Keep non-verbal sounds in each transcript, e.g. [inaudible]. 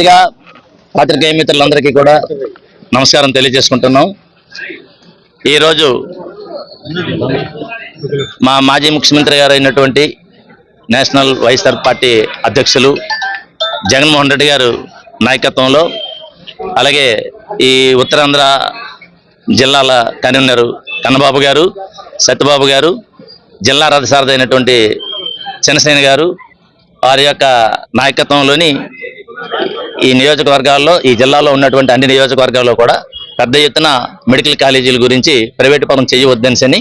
ముందుగా పాత్రికేయ మిత్రులందరికీ కూడా నమస్కారం తెలియజేసుకుంటున్నాం. ఈరోజు మా మాజీ ముఖ్యమంత్రి గారు అయినటువంటి నేషనల్ వైఎస్ఆర్ పార్టీ అధ్యక్షులు జగన్మోహన్ రెడ్డి గారు నాయకత్వంలో అలాగే ఈ ఉత్తరాంధ్ర జిల్లాల కన్వీనరు కన్నబాబు గారు సత్యబాబు గారు జిల్లా రథసారథి అయినటువంటి చిన్నసేన గారు వారి యొక్క నాయకత్వంలోని ఈ నియోజకవర్గాల్లో ఈ జిల్లాలో ఉన్నటువంటి అన్ని నియోజకవర్గాల్లో కూడా పెద్ద ఎత్తున మెడికల్ కాలేజీల గురించి ప్రైవేటు పరం చేయవద్దనిసని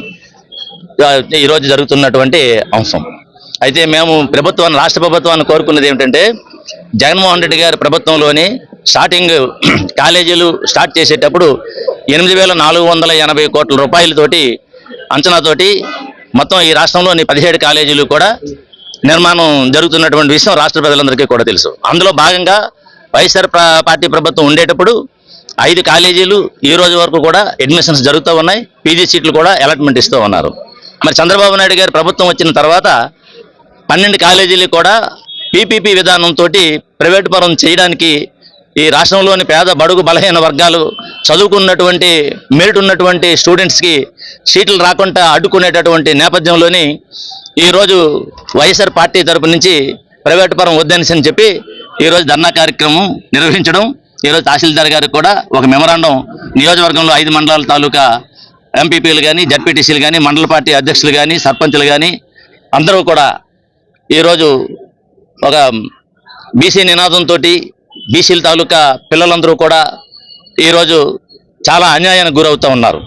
ఈరోజు జరుగుతున్నటువంటి అంశం. అయితే మేము ప్రభుత్వాన్ని రాష్ట్ర ప్రభుత్వాన్ని కోరుకున్నది ఏమిటంటే జగన్మోహన్ రెడ్డి గారి ప్రభుత్వంలోని స్టార్టింగ్ [clears throat] కాలేజీలు స్టార్ట్ చేసేటప్పుడు ఎనిమిది వేల నాలుగు వందల ఎనభై కోట్ల రూపాయలతోటి అంచనాతోటి మొత్తం ఈ రాష్ట్రంలోని పదిహేడు కాలేజీలు కూడా నిర్మాణం జరుగుతున్నటువంటి విషయం రాష్ట్ర ప్రజలందరికీ కూడా తెలుసు. అందులో భాగంగా వైఎస్ఆర్ పార్టీ ప్రభుత్వం ఉండేటప్పుడు ఐదు కాలేజీలు ఈ రోజు వరకు కూడా అడ్మిషన్స్ జరుగుతూ ఉన్నాయి. పీజీ సీట్లు కూడా అలాట్మెంట్ ఇస్తూ ఉన్నారు. మరి చంద్రబాబు నాయుడు గారు ప్రభుత్వం వచ్చిన తర్వాత పన్నెండు కాలేజీలు కూడా పీపీపీ విధానంతో ప్రైవేటు పరం చేయడానికి ఈ రాష్ట్రంలోని పేద బడుగు బలహీన వర్గాలు చదువుకున్నటువంటి మెరిట్ ఉన్నటువంటి స్టూడెంట్స్కి సీట్లు రాకుండా అడ్డుకునేటటువంటి నేపథ్యంలోని ఈరోజు వైఎస్ఆర్ పార్టీ తరపు నుంచి ప్రైవేటు పరం వద్దనిసని చెప్పి ఈరోజు ధర్నా కార్యక్రమం నిర్వహించడం ఈరోజు తహసీల్దార్ గారికి కూడా ఒక మెమరాండం. నియోజకవర్గంలో ఐదు మండలాల తాలూకా ఎంపీపీలు కానీ జడ్పీటీసీలు కానీ మండల పార్టీ అధ్యక్షులు కానీ సర్పంచులు కానీ అందరూ కూడా ఈరోజు ఒక బీసీ నినాదంతో బీసీల తాలూకా పిల్లలందరూ కూడా ఈరోజు చాలా అన్యాయానికి గురవుతూ ఉన్నారు.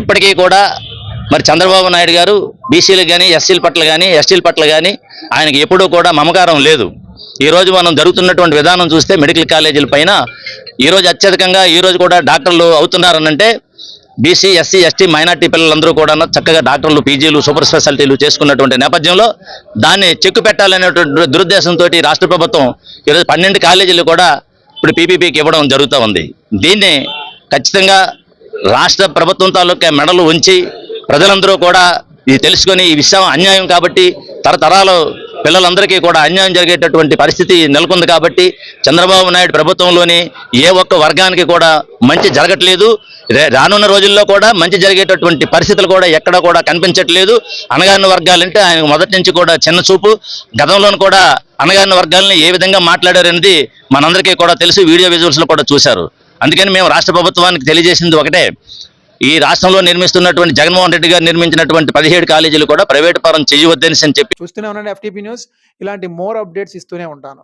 ఇప్పటికీ కూడా మరి చంద్రబాబు నాయుడు గారు బీసీలకు కానీ ఎస్సీల పట్ల కానీ ఎస్టీల పట్ల కానీ ఆయనకి ఎప్పుడూ కూడా మమకారం లేదు. ఈరోజు మనం జరుగుతున్నటువంటి విధానం చూస్తే మెడికల్ కాలేజీల పైన ఈరోజు అత్యధికంగా ఈరోజు కూడా డాక్టర్లు అవుతున్నారనంటే బీసీ ఎస్సీ ఎస్టీ మైనార్టీ పిల్లలందరూ కూడా చక్కగా డాక్టర్లు పీజీలు సూపర్ స్పెషాలిటీలు చేసుకున్నటువంటి నేపథ్యంలో దాన్ని చెక్కు పెట్టాలనేటువంటి దురుద్దేశంతో రాష్ట్ర ప్రభుత్వం ఈరోజు పన్నెండు కాలేజీలు కూడా ఇప్పుడు పీపీపీకి ఇవ్వడం జరుగుతూ ఉంది. దీన్ని ఖచ్చితంగా రాష్ట్ర ప్రభుత్వం తాలూకా మెడలు ఉంచి ప్రజలందరూ కూడా ఇది తెలుసుకొని ఈ విషయం అన్యాయం కాబట్టి తరతరాలు పిల్లలందరికీ కూడా అన్యాయం జరిగేటటువంటి పరిస్థితి నెలకొంది కాబట్టి చంద్రబాబు నాయుడు ప్రభుత్వంలోని ఏ ఒక్క వర్గానికి కూడా మంచి జరగట్లేదు. రానున్న రోజుల్లో కూడా మంచి జరిగేటటువంటి పరిస్థితులు కూడా ఎక్కడ కూడా కనిపించట్లేదు. అనగారిన వర్గాలంటే ఆయన మొదటి నుంచి కూడా చిన్న చూపు. గతంలోనూ కూడా అనగారిన వర్గాలని ఏ విధంగా మాట్లాడారనేది మనందరికీ కూడా తెలుసు వీడియో విజువల్స్లో కూడా చూశారు. అందుకని మేము రాష్ట్ర ప్రభుత్వానికి తెలియజేసింది ఒకటే. ఈ రాష్ట్రంలో నిర్మిస్తున్నటువంటి జగన్మోహన్ రెడ్డి గారు నిర్మించినటువంటి పదిహేడు కాలేజీలు కూడా ప్రైవేట్ పరం చేయవద్దని చెప్పి చూస్తూనే ఉండండి ఎఫ్టీపీ న్యూస్ ఇలాంటి మోర్ అప్డేట్స్ ఇస్తూనే ఉంటాను.